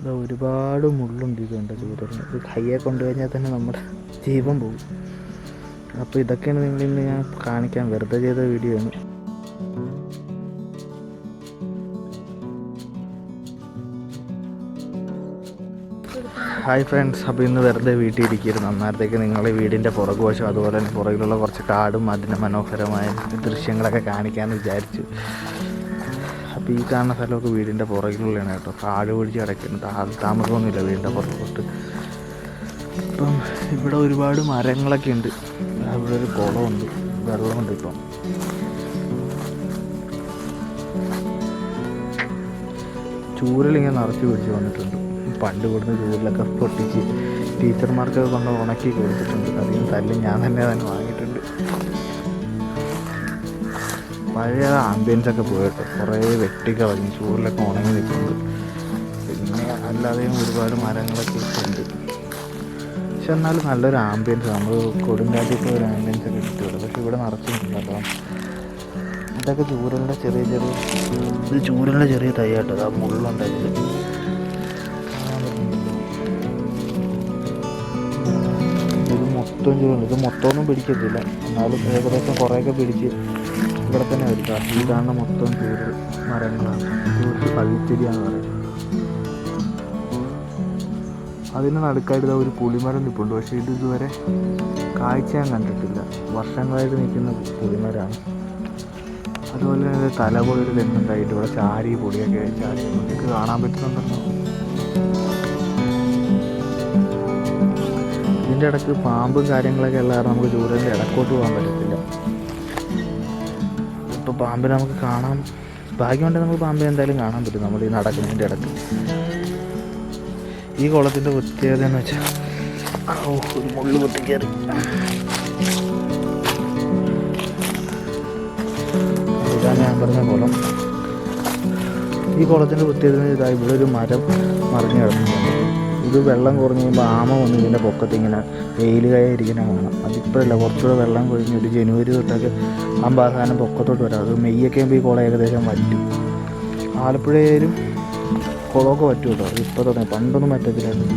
ഇത് ഒരുപാട് മുള്ളുണ്ട് ഇതുണ്ട് ചൂരലിന് ഇത് കയ്യെ കൊണ്ടുകഴിഞ്ഞാൽ തന്നെ നമ്മുടെ ജീവൻ പോകും. അപ്പോൾ ഇതൊക്കെയാണ് നിങ്ങളിന്ന് ഞാൻ കാണിക്കാൻ വെറുതെ ചെയ്ത വീഡിയോ ആണ്. ഹായ് ഫ്രണ്ട്സ് അപ്പോൾ ഇന്ന് വെറുതെ വീട്ടിൽ ഇരിക്കരുത് അന്നേരത്തേക്ക് നിങ്ങളെ വീടിന്റെ പുറകുവശം അതുപോലെ തന്നെ പുറകിലുള്ള കുറച്ച് കാടും അതിന്റെ മനോഹരമായ ദൃശ്യങ്ങളൊക്കെ കാണിക്കാമെന്ന് വിചാരിച്ചു. അപ്പോൾ ഈ കാണുന്ന സ്ഥലമൊക്കെ വീടിന്റെ പുറകിലുള്ളതാണ് കേട്ടോ. താഴെ പിടിച്ച് കിടക്കുന്നത് താമസമൊന്നുമില്ല വീടിന്റെ പുറത്തോട്ട്. ഇപ്പം ഇവിടെ ഒരുപാട് മരങ്ങളൊക്കെ ഉണ്ട്. അവിടെ ഒരു കുളമുണ്ട്. വെള്ളമുണ്ട് ഇപ്പം. ചൂരലിങ്ങനെ നിറച്ച് പിടിച്ച് വന്നിട്ടുണ്ട്. പണ്ട് കൊടുത്ത് ചൂരലൊക്കെ പൊട്ടിച്ച് ടീച്ചർമാർക്ക് കൊണ്ട് ഉണക്കി കൊടുത്തിട്ടുണ്ട്. അതിന് തല്ലും ഞാൻ തന്നെ തന്നെ വാങ്ങിയിട്ടുണ്ട് പഴയ ആംബിയൻസ് ഒക്കെ പോയിട്ട് കുറേ വെട്ടിക്കളഞ്ഞ് ചൂടിലൊക്കെ ഉണങ്ങി നിൽക്കുന്നുണ്ട്. പിന്നെ അല്ലാതെയും ഒരുപാട് മരങ്ങളൊക്കെ ഉണ്ട് പക്ഷെ എന്നാലും നല്ലൊരു ആംബിയൻസ് നമ്മൾ കൊടുങ്കാറ്റിപ്പോൾ ഒരു ആംബിയൻസ് ഒക്കെ കിട്ടുമല്ലോ പക്ഷെ ഇവിടെ നിറച്ചിട്ടുണ്ടല്ലോ ഇതൊക്കെ ചൂരലിന്റെ ചെറിയ ചെറിയ ഇത് ചൂരലിന്റെ ചെറിയ തൈ കേട്ടോ ആ മുള്ളുണ്ടായിട്ട് ഇത് മൊത്തം ചൂരുണ്ട് ഇത് മൊത്തമൊന്നും പിടിക്കത്തില്ല. എന്നാലും ഏകദേശം കുറേയൊക്കെ പിടിച്ച് ഇവിടെ തന്നെ വരും കാരണം ഈ കാണുന്ന മൊത്തം ചൂട് മരങ്ങളാണ് ചൂട് പള്ളിച്ചെടിയാന്ന് പറയുന്നത്. അതിന് നടുക്കായിട്ട് ഒരു പുളിമരം നിൽപ്പുണ്ട് പക്ഷേ ഇത് ഇതുവരെ കാഴ്ച ഞാൻ കണ്ടിട്ടില്ല. വർഷങ്ങളായിട്ട് നിൽക്കുന്ന പുളിമരമാണ് അതുപോലെ തന്നെ തലപോലൊരു തെങ്ങുണ്ടായിട്ട് ഇവിടെ ചാരി പൊടിയൊക്കെ ചാരി. നമുക്ക് കാണാൻ പറ്റുന്നുണ്ടല്ലോ. ഇതിന്റെ ഇടയ്ക്ക് പാമ്പും കാര്യങ്ങളൊക്കെ ഉള്ള നമുക്ക് ചൂടിന്റെ ഇടക്കോട്ട് പോകാൻ പറ്റത്തില്ല. പാമ്പിനെ നമുക്ക് കാണാൻ ഭാഗ്യമുണ്ടെങ്കിൽ നമുക്ക് പാമ്പിനെ എന്തായാലും കാണാൻ പറ്റും. നമ്മൾ ഈ നടക്കുന്നതിന്റെ ഇടയ്ക്ക്. ഈ കുളത്തിന്റെ പ്രത്യേകത എന്ന് വെച്ചാൽ മുള്ളു പൊട്ടിക്കയറി ഇതാണ് ഞാൻ പറഞ്ഞ കുളം. ഈ കുളത്തിന്റെ പ്രത്യേകത ഇതാ ഇവിടെ ഒരു മരം മറിഞ്ഞു കിടക്കുന്നുണ്ട് ഇത് വെള്ളം കുറഞ്ഞ് കഴിയുമ്പോൾ ആമ വന്ന് ഇതിന്റെ പൊക്കത്ത് ഇങ്ങനെ വെയിൽ കയറിയിരിക്കുന്ന കാണാം അതിപ്പോഴല്ല കുറച്ചുകൂടെ വെള്ളം കൊഴിഞ്ഞ് ഒരു ജനുവരി തൊട്ടൊക്കെ അമ്പാസാനം പൊക്കത്തോട്ട് വരാം. അത് മെയ്യൊക്കെ ആകുമ്പോൾ ഈ കുളം ഏകദേശം വറ്റും. ആലപ്പുഴയിലും കുളമൊക്കെ പറ്റും കേട്ടോ. ഇപ്പോൾ തുടങ്ങി പണ്ടൊന്നും പറ്റത്തില്ലായിരുന്നു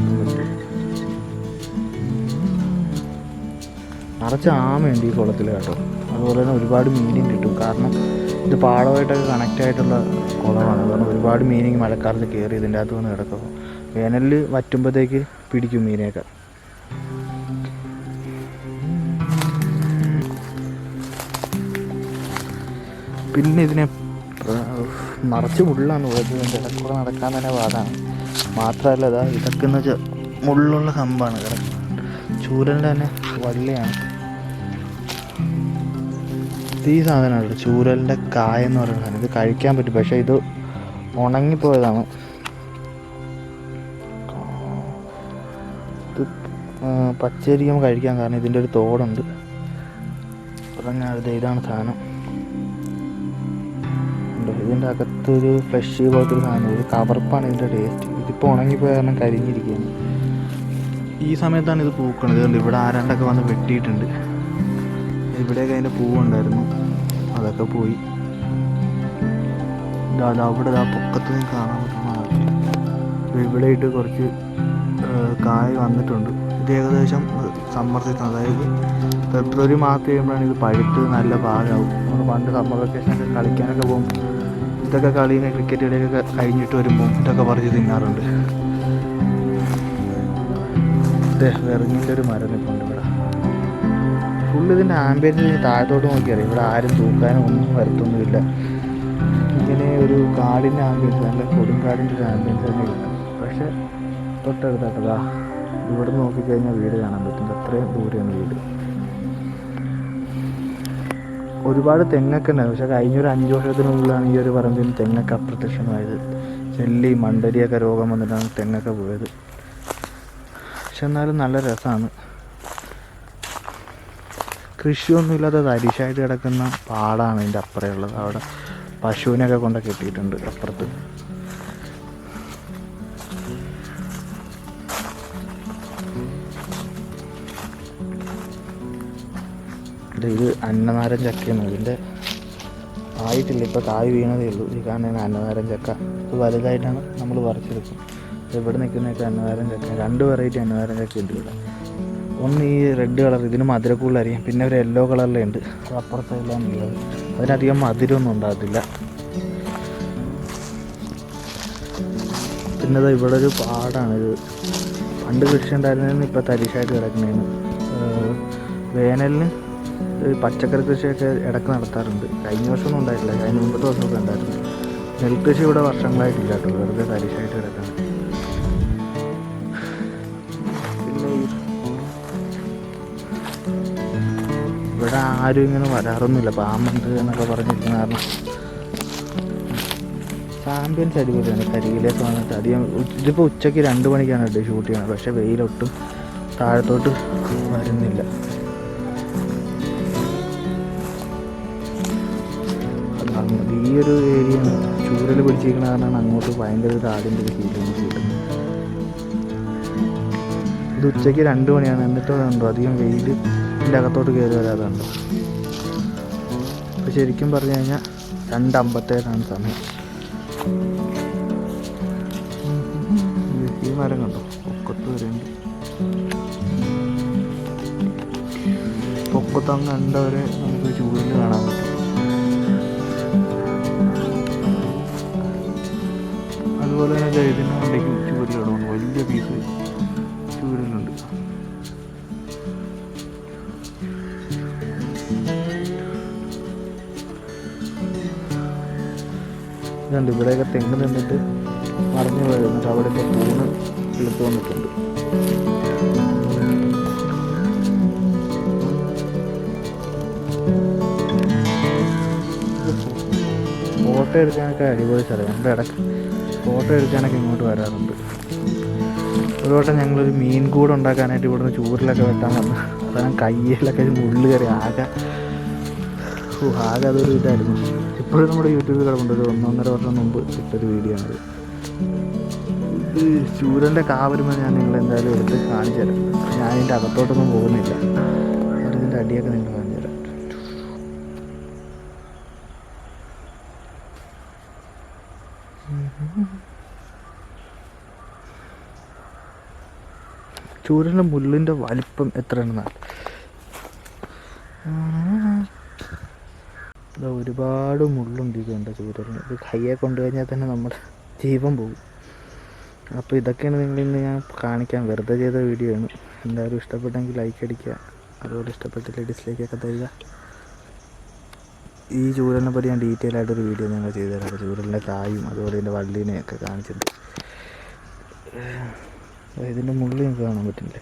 നിറച്ച് ആമയുണ്ട് ഈ കുളത്തിൽ കേട്ടോ. അതുപോലെ തന്നെ ഒരുപാട് മീനും കിട്ടും. കാരണം ഇത് പാടമായിട്ടൊക്കെ കണക്റ്റ് ആയിട്ടുള്ള കുളമാണ്. കാരണം ഒരുപാട് മീനിങ് മഴക്കാലത്ത് കയറി ഇതിന്റെ അകത്ത് വന്ന് കിടക്കും. വേനലിൽ വറ്റുമ്പോഴത്തേക്ക് പിടിക്കും മീനെയൊക്കെ. പിന്നെ ഇതിനെ നിറച്ച് മുള്ളാണ് പോയത് ഇടക്കൂടെ നടക്കാൻ തന്നെ പാടാണ്. മാത്രമല്ല ഇതാ ഇതൊക്കെ എന്ന് വെച്ചാൽ മുള്ളുള്ള കമ്പാണ് കിടക്കുന്നത് ചൂരലിന്റെ തന്നെ വള്ളിയാണ്. ഈ സാധനമാണ് ചൂരലിന്റെ കായ എന്ന് പറയുന്ന സാധനം. ഇത് കഴിക്കാൻ പറ്റും പക്ഷേ ഇത് ഉണങ്ങിപ്പോയതാണ്. ഇത് പച്ചരിക്കും കഴിക്കാൻ കാരണം ഇതിന്റെ ഒരു തോടുണ്ട്. പറഞ്ഞാൽ ഇതാണ് സാധനം. ഉണ്ട്. ഇതിന്റെ അകത്തൊരു ഫ്ലഷ് പോലത്തെ ഒരു സാധനം ഒരു കവർപ്പാണ് ഇതിന്റെ ടേസ്റ്റ് ഇതിപ്പോൾ ഉണങ്ങിപ്പോയ കാരണം കരിഞ്ഞിരിക്കുകയാണ്. ഈ സമയത്താണ് ഇത് പൂക്കണത്. ഇതുകൊണ്ട് ഇവിടെ ആരാണ്ടൊക്കെ വന്ന് വെട്ടിയിട്ടുണ്ട്. ഇവിടെയൊക്കെ അതിന്റെ പൂവുണ്ടായിരുന്നു അതൊക്കെ പോയി. അത് അവിടെ ആ പൊക്കത്ത് നിന്ന് കാണാൻ പറ്റുന്ന ഇവിടെ ഇട്ട് കുറച്ച് കായ് വന്നിട്ടുണ്ട്. ഇത് ഏകദേശം സമ്മർ സീസൺ അതായത് ഫെബ്രുവരി മാസം കഴിയുമ്പോഴാണ് ഇത് പഴുത്ത് നല്ല പാകാവും നമ്മൾ പണ്ട് സമ്മർ വെക്കേഷനൊക്കെ കളിക്കാനൊക്കെ പോകും ഇതൊക്കെ കളീനെ ക്രിക്കറ്റ് കളിയൊക്കെ കഴിഞ്ഞിട്ട് വരുമ്പോൾ ഇതൊക്കെ പറിച്ച് തിന്നാറുണ്ട്. വെറുങ്ങിന്റെ ഒരു മരം നിൽപ്പുണ്ട് ഇവിടെ. ഫുള്ള് ഇതിന്റെ ആംബിയൻസ് താഴത്തോട്ട് നോക്കിയാൽ ഇവിടെ ആരും തൂക്കാനും ഒന്നും വരുത്തൊന്നുമില്ല. ഇങ്ങനെ ഒരു കാടിന്റെ ആംബിയൻസ് നല്ല കൊടുങ്കാടിന്റെ ഒരു ആംബിയൻസ് തന്നെ കിട്ടും പക്ഷെ തൊട്ടടുത്താട്ടതാ ഇവിടെ നോക്കിക്കഴിഞ്ഞാൽ വീട് കാണാൻ പറ്റും. അത്രയും ദൂരെയാണ് വീട്. ഒരുപാട് തെങ്ങൊക്കെ ഉണ്ടായിരുന്നു. പക്ഷെ കഴിഞ്ഞൊരു അഞ്ച് വർഷത്തിനുള്ളിലാണ് ഈ ഒരു പറമ്പിൽ തെങ്ങൊക്കെ അപ്രത്യക്ഷമായത്. ചെല്ലി മണ്ടരിയൊക്കെ രോഗം വന്നിട്ടാണ് തെങ്ങൊക്കെ പോയത്. പക്ഷെ എന്നാലും നല്ല രസമാണ്. കൃഷിയൊന്നുമില്ലാതെ തരിശായിട്ട് കിടക്കുന്ന പാടാണ് ഇതിന്റെ അപ്പുറമുള്ളത് അവിടെ പശുവിനെയൊക്കെ കൊണ്ട് കെട്ടിയിട്ടുണ്ട് അപ്പുറത്ത്. ഇത് അന്നനാരൻ ചക്കയാണ്. ഇതിന്റെ ആയിട്ടില്ല ഇപ്പോൾ കായ് വീണതേ ഉള്ളൂ. ഈ കാണുന്ന അന്നനാരൻ ചക്ക. ഇത് വലുതായിട്ടാണ് നമ്മൾ പറിച്ചെടുക്കും. ഇവിടെ നിൽക്കുന്നതൊക്കെ അന്നനാരം ചക്ക രണ്ട് വെറൈറ്റി അന്നനാരം ചക്ക ഉണ്ട് ഇവിടെ. ഒന്ന് ഈ റെഡ് കളർ ഇതിന് മധുരക്കൂടുതലറിയാം പിന്നെ ഒരു യെല്ലോ കളറിലുണ്ട് അത് അപ്പുറത്തെല്ലാം ഉള്ളത് അതിനധികം മധുരമൊന്നും ഉണ്ടാകത്തില്ല. പിന്നെ ഇവിടെ ഒരു പാടാണ്. ഇത് പണ്ട് കൃഷി ഉണ്ടായിരുന്നതെന്ന് ഇപ്പോൾ തരിശായിട്ട് കിടക്കുന്നതാണ്. വേനലിന് പച്ചക്കറി കൃഷിയൊക്കെ ഇടയ്ക്ക് നടത്താറുണ്ട്. കഴിഞ്ഞ വർഷമൊന്നും ഉണ്ടായിട്ടില്ല. കഴിഞ്ഞ മുമ്പത്തെ വർഷമൊക്കെ ഉണ്ടായിരുന്നു. നെൽകൃഷി ഇവിടെ വർഷങ്ങളായിട്ടില്ല കേട്ടോ. വെറുതെ തരിശായിട്ട് കിടക്കുന്നത് പിന്നെ ഇവിടെ ആരും ഇങ്ങനെ വരാറൊന്നുമില്ല. പാമ്പുണ്ട് എന്നൊക്കെ പറഞ്ഞിരിക്കുന്ന കാരണം. ചാമ്പ്യൻസ് അടിപൊളിയാണ്. കരികിലേക്ക് വന്നിട്ട് അധികം ഇതിപ്പോൾ ഉച്ചയ്ക്ക് രണ്ട് മണിക്കാണ് ഷൂട്ട് ചെയ്യണത് പക്ഷേ വെയിലൊട്ടും താഴത്തോട്ട് വരുന്നില്ല. ഈ ഒരു ഏരിയ ചൂരൽ പിടിച്ചിരിക്കുന്ന കാരണമാണ് അങ്ങോട്ട് ഭയങ്കര ഒരു ആടിന്റെ ഒരു ഫീലിംഗ് കിട്ടുന്നത് ഇത് ഉച്ചയ്ക്ക് രണ്ട് മണിയാണ്. എന്നിട്ട് കണ്ടോ അധികം വെയിൽ ഇതിന്റെ അകത്തോട്ട് കയറി വരാതുണ്ടോ അപ്പോൾ ശരിക്കും പറഞ്ഞു കഴിഞ്ഞാൽ രണ്ട് അമ്പത്തേഴാണ് സമയം. ഈ മരം കണ്ടോ? പൊക്കത്ത് വരെയുണ്ട് പൊക്കത്ത് അങ്ങ് കണ്ടവരെ നമുക്ക് ചൂടിൽ കാണാൻ പറ്റും. അതുപോലെ തന്നെ ഇതിന്റെ വണ്ടിക്ക് ചൂരിലിടുന്നു വലിയ പീസ് ചൂരലുണ്ട് ഇതുണ്ട്. ഇവിടെയൊക്കെ തെങ്ങ് നിന്നിട്ട് മറിഞ്ഞു പോയത് എന്നിട്ട് അവിടെയൊക്കെ തൂണ് കിളുത്ത് വന്നിട്ടുണ്ട്. ഫോട്ടോ എടുക്കാനൊക്കെ അടിപൊളി സ്ഥലം. നമ്മുടെ ഇടയ്ക്ക് ഫോട്ടോ എടുക്കാനൊക്കെ ഇങ്ങോട്ട് വരാറുണ്ട്. ഒരു വട്ടം ഞങ്ങളൊരു മീൻ കൂട് ഉണ്ടാക്കാനായിട്ട് ഇവിടുന്ന് ചൂരിലൊക്കെ വെട്ടാൻ വന്നു. അതാണ് കയ്യിലൊക്കെ ഒരു മുള്ളു കയറി ആകെ ആകെ അതൊരു ഇതായിരുന്നു. ഇപ്പോഴും നമ്മുടെ യൂട്യൂബിൽ കിടപ്പുണ്ട്. ഒരു ഒന്നൊന്നര വർഷം മുമ്പ് ഇട്ടൊരു വീഡിയോ ആണ് ഇത്. ചൂരന്റെ കാവരുമ്പോൾ ഞാൻ നിങ്ങളെന്തായാലും എടുത്ത് കാണിച്ചു തരാം ഞാൻ അകത്തോട്ടൊന്നും പോകുന്നില്ല. അതിന്റെ അടിയൊക്കെ നിങ്ങൾ ചൂരന്റെ മുള്ളിന്റെ വലിപ്പം എത്രയാണെന്നാണ് ഇതാ ഒരുപാട് മുള്ളുണ്ട് ഈ കണ്ട ചൂരലിന്. ഇത് കയ്യെ കൊണ്ടുകഴിഞ്ഞാൽ തന്നെ നമ്മുടെ ജീവൻ പോകും. അപ്പോൾ ഇതൊക്കെയാണ് നിങ്ങളിന്ന് ഞാൻ കാണിക്കാൻ വെറുതെ ചെയ്ത വീഡിയോ ആണ്. എന്തായാലും ഇഷ്ടപ്പെട്ടെങ്കിൽ ലൈക്ക് അടിക്കുക. അതുപോലെ ഇഷ്ടപ്പെട്ടില്ല ഡിസ്ലൈക്കൊക്കെ തരിക. ഈ ചൂരലിനെ പറ്റി ഞാൻ ഡീറ്റെയിൽ ആയിട്ടൊരു വീഡിയോ ഞങ്ങൾ ചെയ്തു തരാം ചൂരലിന്റെ കായും അതുപോലെ ഇതിന്റെ വള്ളീനെയൊക്കെ കാണിച്ചിട്ട് ഇതിന്റെ മുള്ളിൽ നിങ്ങൾക്ക് കാണാൻ പറ്റുന്നില്ലേ?